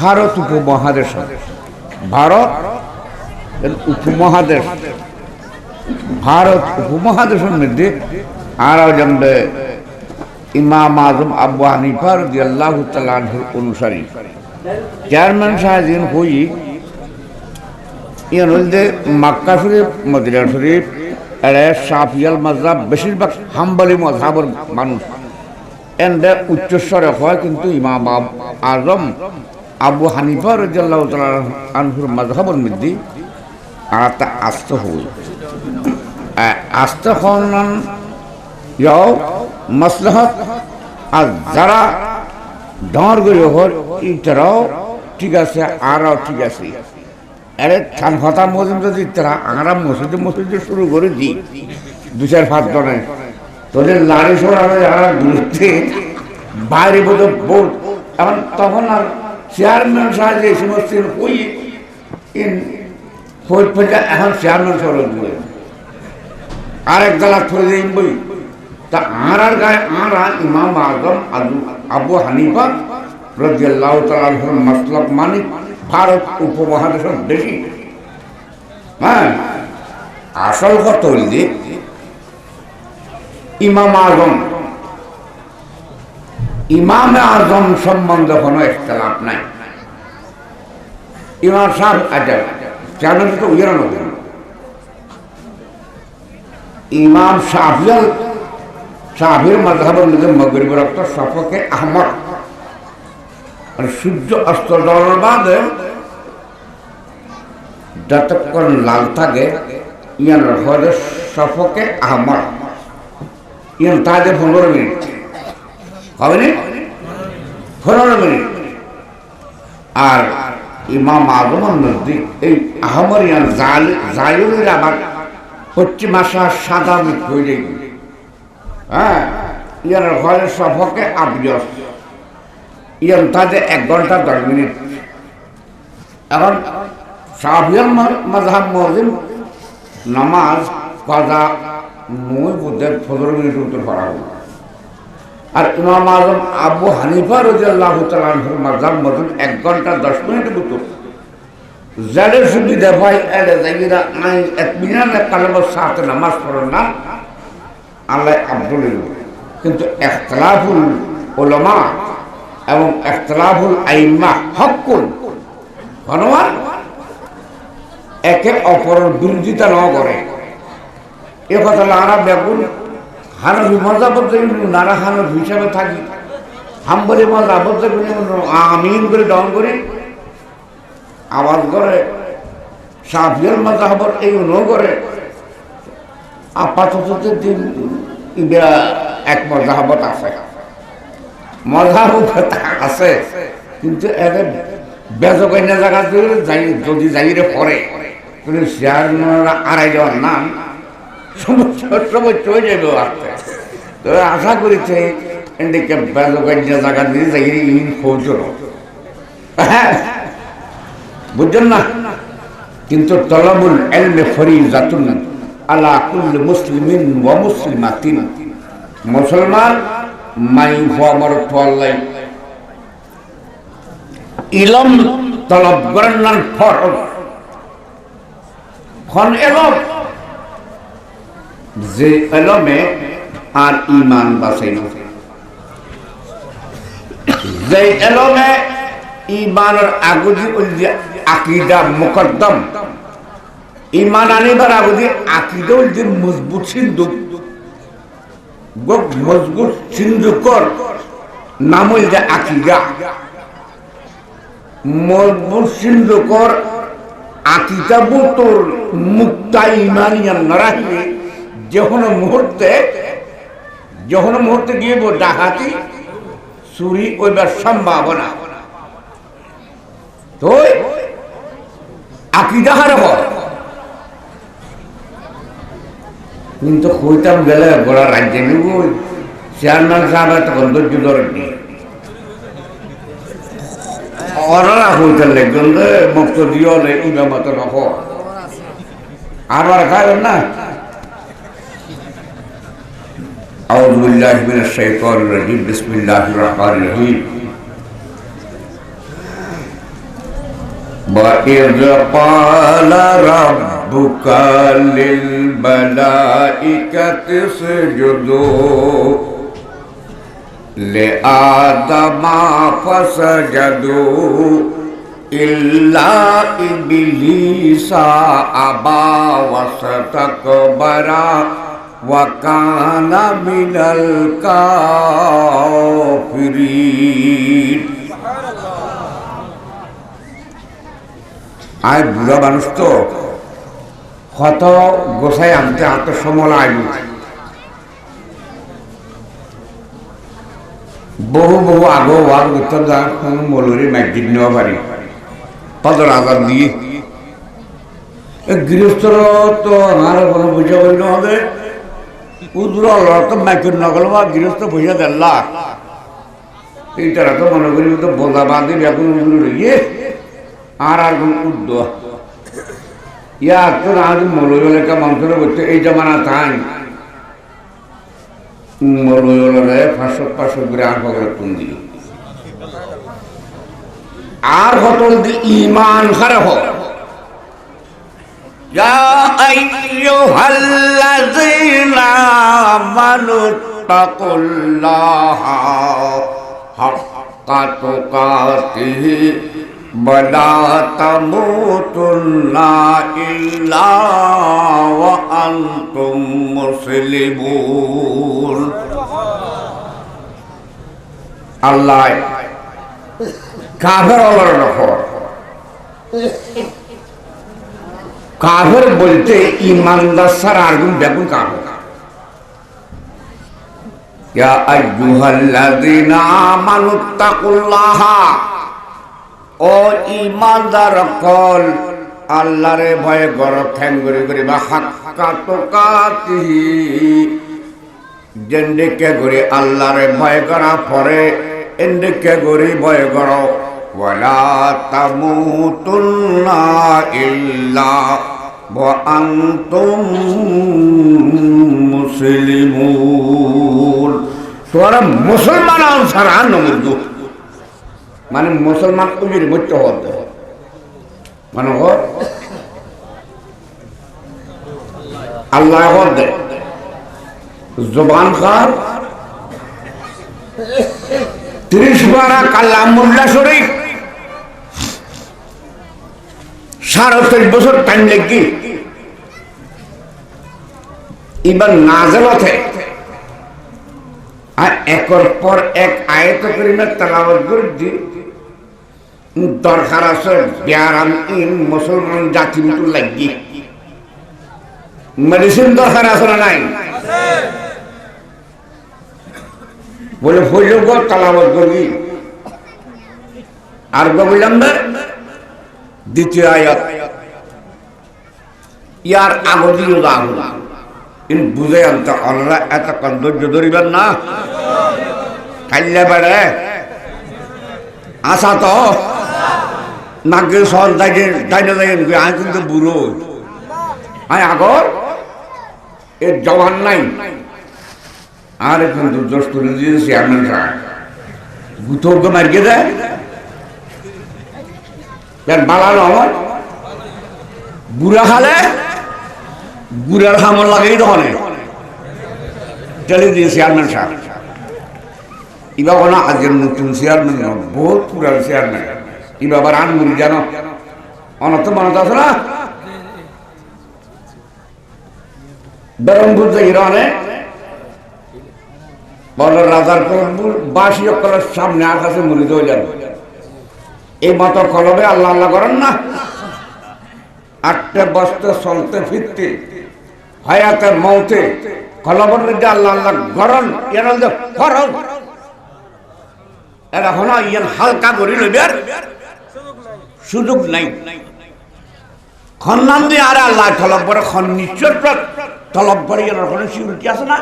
ভারত উপমহাদেশ ভারত উপমহাদেশ। ভারত উপমহাদেশের মধ্যে আর জানবে ইমাম আজম আবু হানিফা রাদিয়াল্লাহু তাআলা আনহুর অনুসারী। চেয়ারম্যান সাহেব হই ইয়ান হইতে মাক্কা শরীফ, মদিনা শরীফ এড়ে সাফিয়াল মজাব বেশিরভাগ হাম্বলি মজাবর মানুষ। এন্ডে উচ্চস্বরে হয় কিন্তু ইমাম আজম আবু হানিফা রাদিয়াল্লাহু তাআলা আনহুর মজহাবর মধ্যে আর তা আস্ত হই আস্ত হন ইয়াও মাসলাহাত। আর যারা ডর করে হল ইতারাও ঠিক আছে, আরও ঠিক আছে। আরে থান হতা মজিম যদি তারা আরাম মসজিদে মসজিদে শুরু করে দিই, দু চার পাঁচ জনে তোদের লাড়ি সরাবে যারা ঘুরতে, বাইরে বোধ বোধ এখন তখন আর চেয়ারম্যান সাহায্যে এই সমস্ত ওই ইন ফোর ফেলে এখন চেয়ারম্যান সরল বলে। আরেক দালা থরে দিন বই। তা আর গায়ে আর ইমাম আজম আবু আবু হানিফা রাদিয়াল্লাহু তাআলা মাসলাক মানিক ভারত উপমহাদেশের বেশি। হ্যাঁ আসল কথা হইলে ইমাম আজম ইমাম আজম সম্বন্ধে কোনো ইখতলাফ নাই। ইমাম সাহেব আচ্ছা কেন তো উইরানো ইমাম শাহিয়াল শাহির মজাবের মধ্যে মগরিব রক্ত সফকে আহমদ। সূর্য অস্ত যাওয়ার বাদে যতক্ষণ লাল থাকে ইয়ান হরে সফকে আহমদ। ইয়ান তাদের পনেরো মিনিট হবে আর ইমাম আজমের মধ্যে এই জাল আবার পশ্চিম সাদা হয়ে হ্যাঁ? ইয়ার সফকে আবজস ইয়ান তাদের এক ঘণ্টা দশ মিনিট। এখন মজিম নামাজ, কাজা নয় বুদ্ধের পনেরো মিনিট উত্তর করা হল। আর ইমাম আজম আবু হানিফা রাজিয়াল্লাহ তাআলার মজাব মজিম এক ঘণ্টা দশ মিনিট উত্তর যাদের সুবিধা পাই এলে যাইরা আই এতমিনানে কালমর সাথে নামাজ পড়েন না। আল্লাহ আব্দুল কিন্তু এখতলাফুল ওলামা এবং এখতলাফুল আইম্মা হকুল হনুমান একে অপরের বিরোধিতা ন করে। এ কথা নানা বেগুন হানফি মজাবত নারা হানফ হিসাবে থাকি। হাম্বলি মজাবত আমিন করে দন করি। আওয়াজ করে সাফিয়াল মজাহবর এই ন করে। আপাতত দিন ইবেরা এক মজাহবত আছে। মজাহবত আছে, কিন্তু এদের বেজকন্যা জায়গা যদি যাইরে পরে কিন্তু শেয়ার আড়াই যাওয়ার নাম আশা করেছে জায়গা দিয়ে যাইরে ইন হ্যাঁ বুঝছেন না? কিন্তু তলবুল এলমে ফরিজাতুন আলা কুল্লি মুসলিমিন ওয়া মুসলিমাতিন। মুসলমান, মাই ফমর ফলাই ইলম তলব করেন ফরজ। খন এলম? যে এলমে আর ইমান বাঁচাই না। যে এলমে ইমানের আগুদি আকিদা মুকদ্দম ইমান আনিবার আগুদি আকিদা উল্দি মজবুত সিন্ধু মজবুত সিন্ধুকর নাম যে আকিদা। মজবুত সিন্ধুকর আকিদা বুতর মুক্তা ইমানিয়া নরাহি যখন মুহূর্তে যখন মুহূর্তে গিয়ে ডাকাতি, চুরি ওইবার সম্ভাবনা। তো আকিদা কিন্তু কইতাম গেলে গোড়া রাজ্যে নিব। চেয়ারম্যান সাহেব লেখজন রে, মুক্ত দিও লে ইমা মতো নখ আর খাবেন না? أعوذ بالله من الشيطان الرجيم. بسم الله الرحمن الرحيم. وإذ قال ربك للملائكة اسجدوا لآدم فسجدوا إلا إبليس أبى واستكبر وكان من الكافرين আয় বুড়া মানুষ তো কত গোসাই আনতে আত্মসমলা আইব বহু বহু আগো ওয়ার উত্তর দান মলুরি ম্যাগজিন নেওয়া পারি পদর আজাদ দিয়ে এ গৃহস্থর তো আমার কোনো বুঝা বললে হবে উদ্র তো ম্যাগজিন নগল বা গৃহস্থ বুঝা দেল্লা এই তারা তো মনে করি তো বোঝা বাঁধি এখন উদ্র ইয়ে আর আর কোন উদ্দ ইয়া তো আজ মলুরে মন্ত্র করতে এই জমানা তাই মলুরে পাঁচশো পাঁচশো করে আর পকেট তুন দিল আর হতল দি ইমান খারাপ হোক يا أيها الذين آمنوا اتقوا الله حق تقاته ولا تموتن إلا وأنتم مسلمون আল্লাহ কাফের অলর নফর কাফের বলতে ইমানদার সার আগুন বেগুন কাফের يا أيها الذين آمنوا اتقوا الله ও ইমানদার কল আল্লাহরে ভয়ে গর ঠ্যাং করে করে বা হাক্কা তোকাতিহি জেন্ডিকে করে আল্লাহরে ভয় করা পরে এন্ডিকে করে ভয় কর ওয়ালা তামুতুন্না ইল্লা মানে মুসলমান উজির মধ্য হতে মানে আল্লাহ দে জবান খার ত্রিশ বারা কাল্লামুল্লা শরীফ। সাড়ে বছর টাইম লেগে এবার নাজেলতে। আর একর পর এক আয়ত করিমের তালাবত করে দি দরকার আছে ব্যারাম ইন মুসলমান জাতি মতো লাগি। মেডিসিন দরকার আছে না নাই? বলে ফইল গো তালাবত করবি আর গো বললাম না, দ্বিতীয় আয়াত। ইয়ার দিও। আগুন ইন বুঝে আনতে অনরা এত কন্দর্য ধরিবেন না। কাল্লা বেড়ে। আসা তো। নাকে সর দাইজে দাইনে দাইন আমি কিন্তু বুড়ো আয় আগর। এ জওয়ান নাই। আর এখন দুর্দশ তুলে দিয়ে চেয়ারম্যান সাহেব গুতর্ক মারিয়ে দেয় তার বালানো আমার? বুড়া খালে বুড়ার হামল লাগেই তখন চলে দিয়ে চেয়ারম্যান সাহেব। ইবা কোনো আজকের নতুন চেয়ারম্যান বহুত পুরান চেয়ারম্যান। ইবা আবার আনমুড়ি জানো? অনত মনত আছে না? বেরমপুর যে ইরানে বড় রাজার কলমপুর বাসি অকলের সামনে আকাশে মুড়ি হয়ে যাবে। এই মতো কলবে আল্লাহ আল্লাহ করেন না। আটটা বস্তে চলতে ফিরতে হায়াতে মৌতে কলবের মধ্যে আল্লাহ আল্লাহ গরম এর ফরম এরা হন ইয়ান হালকা করি লইবে আর সুযোগ নাই। খন্নান দিয়ে আর আল্লাহ তলব করে খন নিশ্চয় তলব করে ইয়ার কোনো সিউরিটি আছে না?